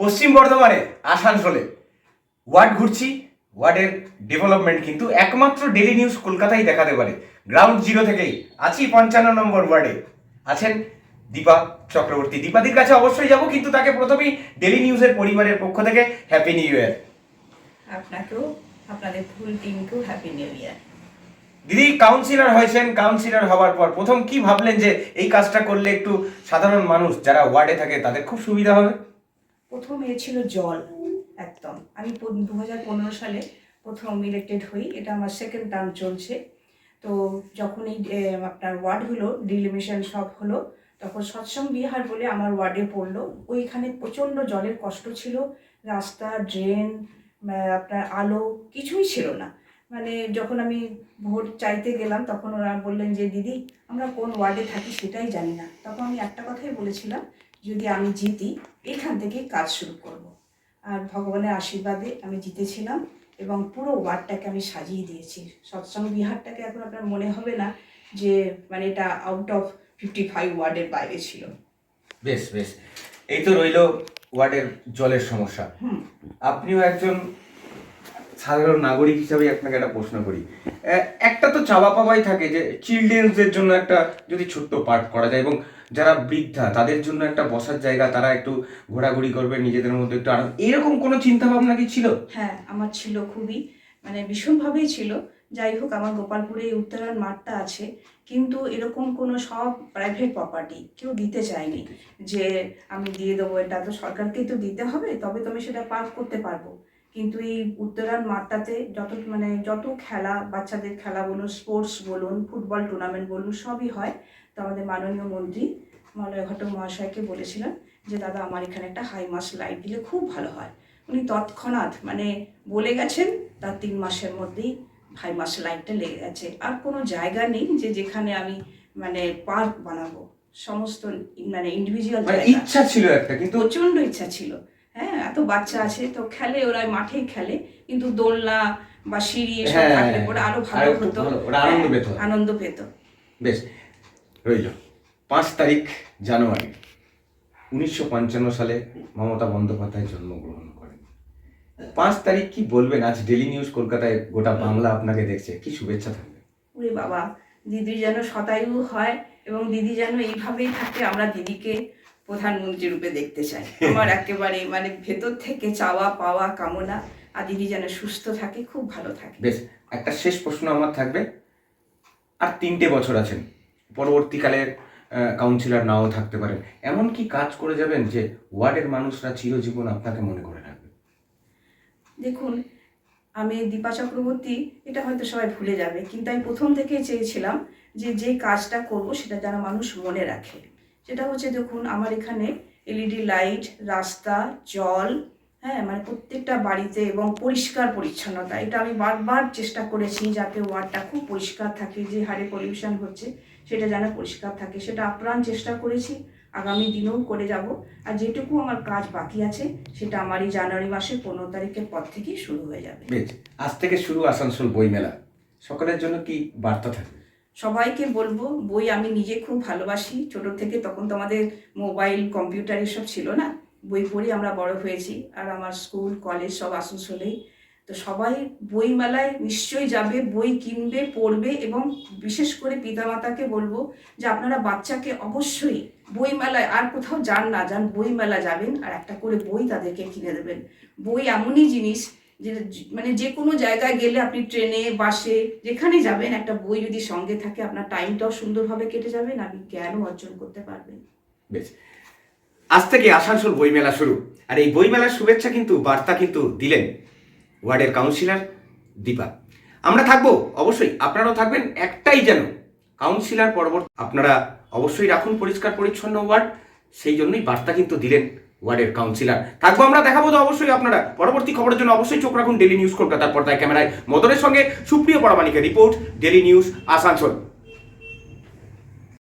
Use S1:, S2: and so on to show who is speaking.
S1: পশ্চিম বর্ধমানে আসানসোলে। ওয়ার্ড ঘুরছি ওয়ার্ডের ডেভেলপমেন্ট কিন্তু একমাত্র ডেলি নিউজ কলকাতায় দেখাতে পারে। গ্রাউন্ড জিরো থেকেই আছি পঞ্চান্ন নম্বর ওয়ার্ডে। আছেন দীপা চক্রবর্তী। দীপাদির কাছে অবশ্যই যাব কিন্তু তাকে প্রথমেই ডেলি নিউজের পরিবারের পক্ষ থেকে হ্যাপি নিউ ইয়ার
S2: আপনাকেও আপনাদের ফুল টিমকেও হ্যাপি নিউ ইয়ার
S1: দিদি কাউন্সিলর হয়েছেন কাউন্সিলর হওয়ার পর প্রথম কি ভাবলেন যে এই কাজটা করলে একটু সাধারণ মানুষ যারা ওয়ার্ডে থাকে তাদের খুব সুবিধা হবে?
S2: প্রথম এ ছিল জল, একদম। আমি দু হাজার পনেরো সালে প্রথম ইলেক্টেড হই, এটা আমার সেকেন্ড টার্ম চলছে। তো যখন এই আপনার ওয়ার্ডগুলো ডিলিমিশন সব হলো, তখন সৎসঙ্গ বিহার বলে আমার ওয়ার্ডে পড়ল। ওইখানে প্রচণ্ড জলের কষ্ট ছিল, রাস্তা ড্রেন আপনার আলো কিছুই ছিল না। মানে যখন আমি ভোট চাইতে গেলাম, তখন ওরা বললেন যে, দিদি, আমরা কোন ওয়ার্ডে থাকি সেটাই জানি না। তখন আমি একটা কথাই বলেছিলাম যদি আমি জিতি এখান থেকে কাজ শুরু করব। আর ভগবানের আশীর্বাদে আমি জিতেছিলাম এবং পুরো ওয়ার্ডটাকে আমি সাজিয়ে দিয়েছি। সৎসঙ্গ বিহারটাকে এখন আপনার মনে হবে না যে মানে এটা আউট অফ ফিফটি ফাইভ ওয়ার্ডের বাইরে ছিল।
S1: বেশ বেশ। এই তো রইল ওয়ার্ডের জলের সমস্যা। আপনিও একজন সাধারণ নাগরিক হিসাবে আপনাকে একটা প্রশ্ন করি। একটা তো চাওয়া পাওয়াই থাকে যে চিলড্রেনসদের জন্য একটা যদি ছোট্ট পার্ক করা যায় এবং যারা বৃদ্ধা তাদের জন্য একটা বসার জায়গা তারা একটু ঘোরাঘুরি করবে নিজেদের মধ্যে একটু আরাম এরকম কোনো চিন্তা ভাবনা কি ছিল?
S2: হ্যাঁ আমার ছিল খুবই মানে ভীষণভাবেই ছিল। যাই হোক আমার গোপালপুরে এই উত্তরায়ণ মাঠটা আছে কিন্তু এরকম কোনো সব প্রাইভেট প্রপার্টি কেউ দিতে চায়নি যে আমি দিয়ে দেবো এটা তো সরকারকেই তো দিতে হবে তবে তো আমি সেটা পার্ক করতে পারব। কিন্তু এই উত্তরায়ণ মাঠটাতে যত মানে যত খেলা বাচ্চাদের খেলা বলুন স্পোর্টস বলুন ফুটবল টুর্নামেন্ট বলুন সবই হয়। তো আমাদের মাননীয় মন্ত্রী মলয় ঘটক মহাশয়কে বলেছিলেন যে দাদা আমার এখানে একটা হাই মাস লাইট দিলে খুব ভালো হয়। উনি তৎক্ষণাৎ মানে বলে গেছেন তার তিন মাসের মধ্যেই হাই মাস লাইটটা লেগে গেছে। আর কোনো জায়গা নেই যে যেখানে আমি মানে পার্ক বানাবো। সমস্ত মানে ইন্ডিভিজুয়াল
S1: মানে ইচ্ছা ছিল একটা কিন্তু
S2: প্রচণ্ড ইচ্ছা ছিল। এত বাচ্চা আছে তো খেলে ওরা মাঠেই খেলে কিন্তু দোলনা বা সিঁড়ি এসব
S1: হ্যাঁ,
S2: থাকলে পরে আরও ভালো হতো।
S1: আনন্দ
S2: হ্যাঁ,
S1: পেত।
S2: আনন্দ পেত।
S1: বেশ রইল। পাঁচ তারিখ জানুয়ারি। উনিশশো পঞ্চান্ন সালে মমতা বন্দ্যোপাধ্যায় জন্মগ্রহণ করেন। পাঁচ তারিখ কি বলবেন? আজ ডেলি নিউজ কলকাতায় গোটা বাংলা আপনাকে দেখছে। কি শুভেচ্ছা থাকবে?
S2: ওরে বাবা দিদি যেন শতায়ু হয় এবং দিদি যেন এইভাবেই থাকে আমরা দিদিকে প্রধানমন্ত্রী রূপে দেখতে চাই। আমার একেবারে মানে ভেতর থেকে চাওয়া পাওয়া কামনা আর দিদি যেন সুস্থ থাকে খুব ভালো থাকে।
S1: বেশ একটা শেষ প্রশ্ন আমার থাকবে। আর তিনটে বছর আছেন। পরবর্তীকালের কাউন্সিলর নাও থাকতে পারেন। এমন কি কাজ করে যাবেন যে ওয়ার্ডের মানুষরা চিরজীবন আপনাকে মনে করে রাখবে?
S2: দেখুন আমি দীপা চক্রবর্তী এটা হয়তো সবাই ভুলে যাবে কিন্তু আমি প্রথম থেকেই চেয়েছিলাম যে যে কাজটা করব সেটা যেন মানুষ মনে রাখে। সেটা হচ্ছে দেখুন, আমার এখানে এলইডি লাইট রাস্তা, জল হ্যাঁ মানে প্রত্যেকটা বাড়িতে এবং পরিষ্কার পরিচ্ছন্নতা। এটা আমি বারবার চেষ্টা করেছি যাতে ওয়ার্ডটা খুব পরিষ্কার থাকে, যে হারে পলিউশন হচ্ছে সেটা যেন পরিষ্কার থাকে। সেটা আপ্রাণ চেষ্টা করেছি, আগামী দিনেও করে যাব। আর যেটুকু আমার কাজ বাকি আছে, সেটা আমার এই জানুয়ারি মাসের পনেরো তারিখের পর থেকেই শুরু হয়ে যাবে।
S1: আজ থেকে শুরু আসানসোল বইমেলা। সকলের জন্য কি বার্তা থাকবে?
S2: সবাইকে বলব, বই আমি নিজে খুব ভালোবাসি। ছোট থেকে তখন তো আমাদের মোবাইল, কম্পিউটার এসব ছিল না। বই পড়ে আমরা বড় হয়েছি আর আমার স্কুল, কলেজ সব আসানসোলেই। তো সবাই বই মেলায় নিশ্চয়ই যাবে, বই কিনবে, পড়বে এবং বিশেষ করে পিতামাতাকে বলব যে আপনারা বাচ্চাকে অবশ্যই বই মেলায় আর কোথাও যান না, যান বই মেলা যাবেন আর একটা করে বই তাদেরকে কিনে দেবেন। বই এমনই জিনিস যে মানে যে কোনো জায়গায় গেলে আপনি ট্রেনে, বাসে যেখানে যাবেন, একটা বই যদি সঙ্গে থাকে, আপনার টাইমটাও সুন্দরভাবে কেটে যাবেন আপনি জ্ঞানও অর্জন করতে পারবেন।
S1: বেশ। আজ থেকে আসানসোল বইমেলা শুরু। আর এই বইমেলার শুভেচ্ছা কিন্তু, বার্তা কিন্তু দিলেন ওয়ার্ডের কাউন্সিলর দীপা। আমরা থাকব, অবশ্যই, আপনারাও থাকবেন, একটাই যেন কাউন্সিলর পরবর্তী আপনারা অবশ্যই রাখুন পরিষ্কার পরিচ্ছন্ন ওয়ার্ড, সেই জন্যই বার্তা কিন্তু দিলেন ওয়ার্ডের কাউন্সিলর থাকব আমরা, দেখাবো তো অবশ্যই আপনারা। পরবর্তী খবরের জন্য অবশ্যই চোখ রাখুন ডেলি নিউজ কলকাতার পর্দায় ক্যামেরায়। মদনের সঙ্গে সুপ্রিয় পরামানিকের রিপোর্ট ডেলি নিউজ আসানসোল